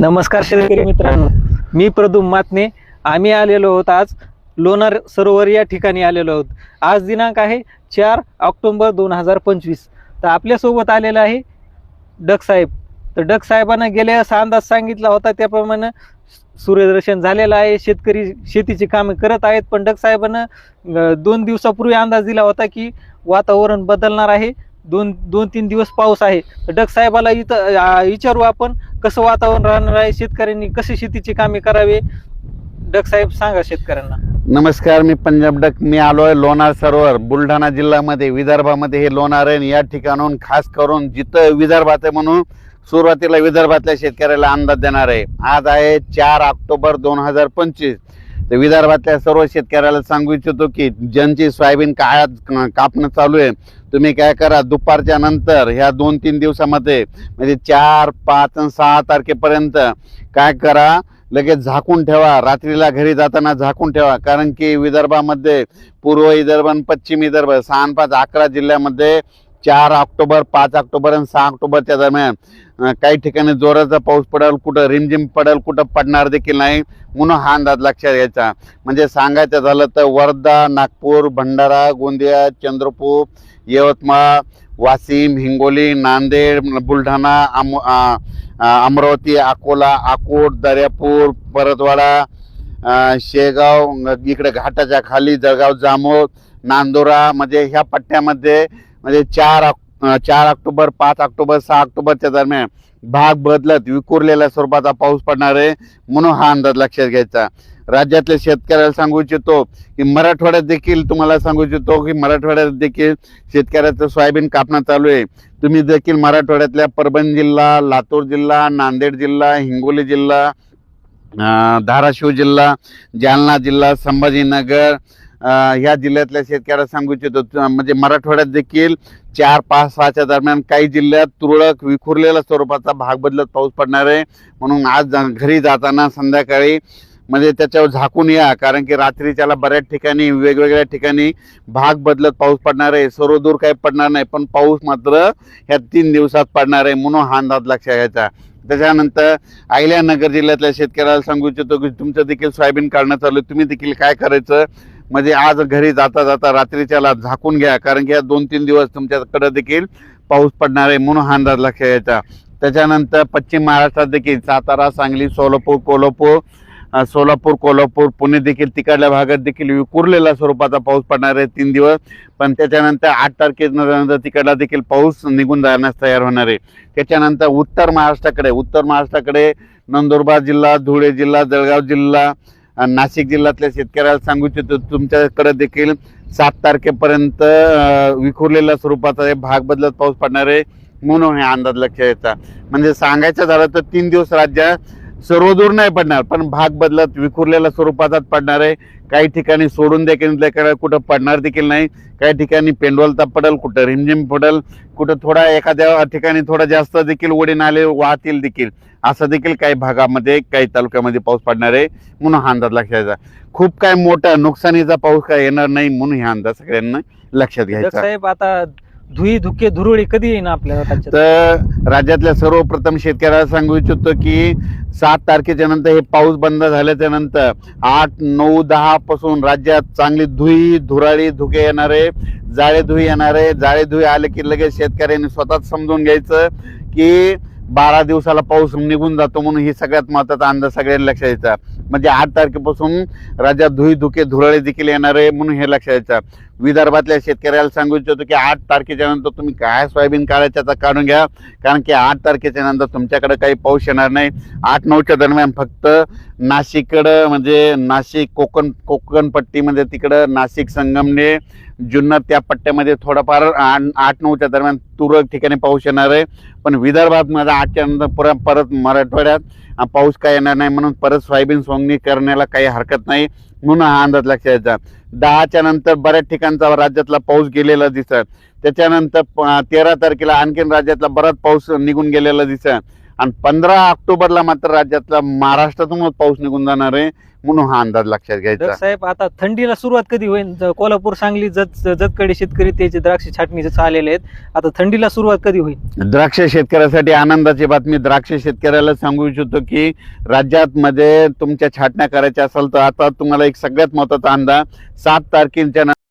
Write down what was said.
नमस्कार शेतकरी मित्रांनो. मी प्रदुम मातने. आम्ही आलेलो आहोत आज लोणार सरोवर या ठिकाणी आलेलो आहोत. आज दिनांक आहे चार ऑक्टोंबर दोन हजार पंचवीस. तर आपल्यासोबत आलेलं आहे डक साहेब. तर डक साहेबांना गेल्या असा अंदाज सांगितला होता त्याप्रमाणे सूर्यदर्शन झालेलं आहे. शेतकरी शेतीची कामे करत आहेत पण डक साहेबांना दोन दिवसापूर्वी अंदाज दिला होता की वातावरण बदलणार आहे. दोन दोन तीन दिवस पाऊस आहे. तर डक साहेबाला इथं विचारू आपण कसं वातावरण राहणार आहे शेतकऱ्यांनी कशी शेतीची कामे करावे? डग साहेब सांगा शेतकऱ्यांना. नमस्कार मी पंजाब डक. मी आलो आहे लोणार सरोवर बुलढाणा जिल्ह्यामध्ये विदर्भामध्ये. हे लोणार आहे आणि या ठिकाणाहून खास करून जिथं विदर्भात आहे म्हणून सुरुवातीला विदर्भातल्या शेतकऱ्याला अंदाज देणार आहे. आज आहे चार ऑक्टोबर दोन हजार पंचवीस. तर विदर्भातल्या सर्व शेतकऱ्याला सांगू इच्छितो की ज्यांची सोयाबीन काळात कापणं चालू आहे तुम्ही काय करा दुपारच्या नंतर ह्या दोन तीन दिवसामध्ये म्हणजे चार पाच आणि सहा तारखेपर्यंत काय करा लगेच झाकून ठेवा. रात्रीला घरी जाताना झाकून ठेवा. कारण की विदर्भामध्ये पूर्व विदर्भ आणि पश्चिम विदर्भ सहा पाच अकरा जिल्ह्यामध्ये चार ऑक्टोबर पाच ऑक्टोबर आणि सहा ऑक्टोबरच्या दरम्यान काही ठिकाणी जोराचा पाऊस पडेल कुठं रिमझिम पडेल कुठं पडणार देखील नाही म्हणून हा अंदाज लक्षात घ्यायचा. म्हणजे सांगायचं झालं तर वर्धा नागपूर भंडारा गोंदिया चंद्रपूर यवतमाळ वाशिम हिंगोली नांदेड बुलढाणा आम अमरावती अकोला अकोट दर्यापूर परतवाडा शेगाव इकडे घाटाच्या खाली जळगाव जामोद नांदोरा म्हणजे ह्या पट्ट्यामध्ये म्हणजे चार चार ऑक्टोबर पाच ऑक्टोबर सहा ऑक्टोबरच्या दरम्यान भाग बदलत विखुरलेल्या स्वरूपाचा पाऊस पडणार आहे म्हणून हा अंदाज लक्षात घ्यायचा. राज्यातल्या शेतकऱ्याला सांगू इच्छितो की मराठवाड्यात देखील तुम्हाला सांगू इच्छितो की मराठवाड्यात देखील शेतकऱ्याचं सोयाबीन कापणं चालू आहे. तुम्ही देखील मराठवाड्यातल्या परभणी जिल्हा लातूर जिल्हा नांदेड जिल्हा हिंगोली जिल्हा धाराशिव जिल्हा जालना जिल्हा संभाजीनगर ह्या जिल्ह्यातल्या शेतकऱ्याला सांगू इच्छितो म्हणजे मराठवाड्यात देखील चार पाच सहाच्या दरम्यान काही जिल्ह्यात तुरळक विखुरलेल्या स्वरूपाचा भाग बदलत पाऊस पडणार आहे. म्हणून आज जा- घरी जाताना संध्याकाळी म्हणजे त्याच्यावर झाकून या कारण की रात्रीच्याला बऱ्याच ठिकाणी वेगवेगळ्या ठिकाणी भाग बदलत पाऊस पडणार आहे. सर्व दूर काही पडणार नाही पण पाऊस मात्र ह्या तीन दिवसात पडणार आहे म्हणून हा अंदाज लक्षात घ्यायचा. त्याच्यानंतर अहिल्यानगर जिल्ह्यातल्या शेतकऱ्याला सांगू इच्छितो की तुमचं देखील सोयाबीन काढणं चालू आहे. तुम्ही देखील काय करायचं? म्हणजे आज घरी जाता जाता रात्रीच्याला झाकून घ्या कारण की या दोन तीन दिवस तुमच्याकडे देखील पाऊस पडणार आहे म्हणून हा अंदाज लक्षात घ्यायचा त्याच्यानंतर पश्चिम महाराष्ट्रात देखील सातारा सांगली सोलापूर कोल्हापूर सोलापूर कोल्हापूर पुणे देखील तिकडल्या भागात देखील विखुरलेल्या स्वरूपाचा पाऊस पडणार आहे तीन दिवस. पण त्याच्यानंतर आठ तारखेनंतर तिकडला देखील पाऊस निघून जाण्यास तयार होणार आहे. त्याच्यानंतर उत्तर महाराष्ट्राकडे उत्तर महाराष्ट्राकडे नंदुरबार जिल्हा धुळे जिल्हा जळगाव जिल्हा नाशिक जिल्ह्यातल्या शेतकऱ्याला सांगू इच्छितो तुमच्याकडे देखील सात तारखेपर्यंत विखुरलेल्या स्वरूपाचा भाग बदलत पाऊस पडणार आहे म्हणून हे अंदाज लक्ष यायचा म्हणजे सांगायचं झालं तर तीन दिवस राज्यात सर्वदूर नाही पडणार पण भाग बदलत विखुरलेल्या स्वरूपाचाच पडणार आहे. काही ठिकाणी सोडून देखील कुठं पडणार देखील नाही. काही ठिकाणी पेंडवलता पडेल कुठं रिमझिम पडेल कुठं थोडा एखाद्या ठिकाणी थोडा जास्त देखील ओढे नाले वाहतील देखील. असं देखील काही भागामध्ये काही तालुक्यामध्ये पाऊस पडणार आहे म्हणून हा अंदाज लक्षात घ्यायचा खूप काय मोठा नुकसानीचा पाऊस काय येणार नाही म्हणून हा अंदाज सगळ्यांना लक्षात घ्यायचा. साहेब आता धुई धुके धुरुळी कधी येईन आपल्याला तर राज्यातल्या सर्वप्रथम शेतकऱ्याला सांगू इच्छितो की सात तारखेच्या नंतर हे पाऊस बंद झाल्याच्यानंतर आठ नऊ दहा पासून राज्यात चांगली धुई धुराळी धुके येणारे जाळे धुई येणारे जाळे धुई आले की लगेच शेतकऱ्यांनी स्वतःच समजून घ्यायचं की बारा दिवसाला पाऊस निघून जातो म्हणून ही सगळ्यात महत्त्वाचा अंदाज सगळ्यांनी लक्षात द्यायचा म्हणजे आठ तारखेपासून राज्यात धुई धुके धुराळे देखील येणार आहे म्हणून हे लक्षात द्यायचं विदर्भातल्या शेतकऱ्याला सांगू इच्छितो की आठ तारखेच्या नंतर तुम्ही काय सोयाबीन काढायचं तर काढून घ्या. कारण की आठ तारखेच्या नंतर तुमच्याकडे काही पाऊस येणार नाही. आठ नऊच्या दरम्यान फक्त नाशिककडं म्हणजे नाशिक कोकण कोकण पट्टीमध्ये तिकडं नाशिक संगमने जुन्नर त्या पट्ट्यामध्ये थोडाफार आठ आठ नऊच्या दरम्यान तुरळक ठिकाणी पाऊस येणार आहे. पण विदर्भात माझा आठच्या नंतर परत परत मराठवाड्यात पाऊस काय येणार नाही म्हणून परत सोयाबीन सोंगणी करण्याला काही हरकत नाही म्हणून हा अंदाज लक्षात यायचा दहाच्या नंतर बऱ्याच ठिकाणचा राज्यातला पाऊस गेलेला दिसत. त्याच्यानंतर प- तेरा तारखेला आणखीन राज्यातला बराच पाऊस निघून गेलेला दिसत. आणि पंधरा ऑक्टोबरला मात्र राज्यातला महाराष्ट्रातूनच पाऊस निघून जाणार आहे म्हणून हा अंदाज लक्षात घ्यायचा. साहेब आता थंडीला सुरुवात कधी होईल? ज- कोल्हापूर सांगली जत जतकडे शेतकरी त्याचे द्राक्ष छाटणीचे आलेले आहेत आता थंडीला सुरुवात कधी होईल? द्राक्ष शेतकऱ्यासाठी आनंदाची बातमी. द्राक्ष शेतकऱ्याला सांगू इच्छितो की राज्यात मध्ये तुमच्या छाटण्या करायच्या असेल तर आता तुम्हाला एक सगळ्यात महत्त्वाचा अंदाज सात तारखेच्या